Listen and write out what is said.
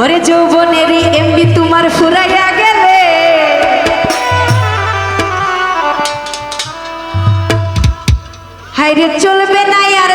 ওরে যৌবনের এমবি তোমার ফুরাইয়া গেলে। হাইরে চলবে না আর